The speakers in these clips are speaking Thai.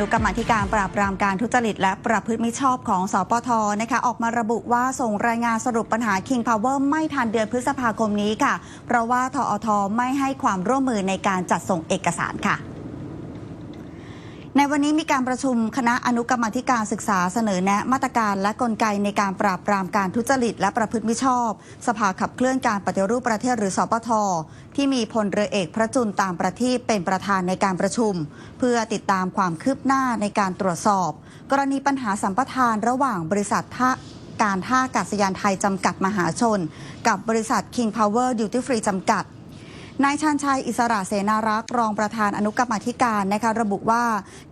นุกรรมาธิการปราบปรามการทุจริตและประพฤติมิชอบของสปทนะคะออกมาระบุว่าส่งรายงานสรุปปัญหา King Power ไม่ทันเดือนพฤษภาคมนี้ค่ะ เพราะว่าทอทไม่ให้ความร่วมมือในการจัดส่งเอกสารค่ะ ในวันนี้มีการประชุมคณะอนุกรรมธิการศึกษาเสนอแนะมาตรการและกลไกในการปราบปรามการทุจริตและประพฤติมิชอบ สภาขับเคลื่อนการปฏิรูปประเทศหรือสปทที่มีพลเรือเอกพระจุลตามประทีปเป็นประธานในการประชุม เพื่อติดตามความคืบหน้าในการตรวจสอบ กรณีปัญหาสัมปทานระหว่างบริษัทท่าการท่าอากาศยานไทยจำกัดมหาชน กับบริษัท King Power Duty Free จำกัด นายชาญชัยอิสระเสนารักษ์รองประธานอนุกรรมธิการนะคะระบุว่า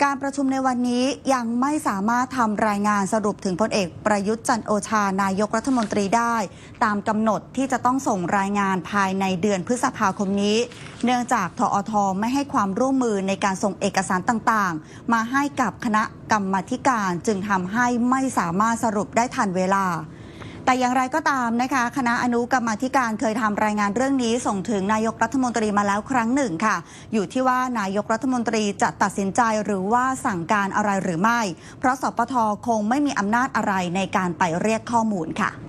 การประชุมในวันนี้ยังไม่สามารถทำรายงานสรุปถึงพลเอกประยุทธ์จันโอชานายกรัฐมนตรีได้ ตามกำหนดที่จะต้องส่งรายงานภายในเดือนพฤษภาคมนี้ เนื่องจากทอทไม่ให้ความร่วมมือในการส่งเอกสารต่างๆ มาให้กับคณะกรรมธิการจึงทำให้ไม่สามารถสรุปได้ทันเวลา แต่อย่างไรก็ตามนะคะ คณะอนุกรรมาธิการเคยทำรายงานเรื่องนี้ ส่งถึงนายกรัฐมนตรีมาแล้วครั้งหนึ่งค่ะ อยู่ที่ว่านายกรัฐมนตรีจะตัดสินใจหรือว่าสั่งการอะไรหรือไม่ เพราะสปทคงไม่มีอำนาจอะไรในการไปเรียกข้อมูลค่ะ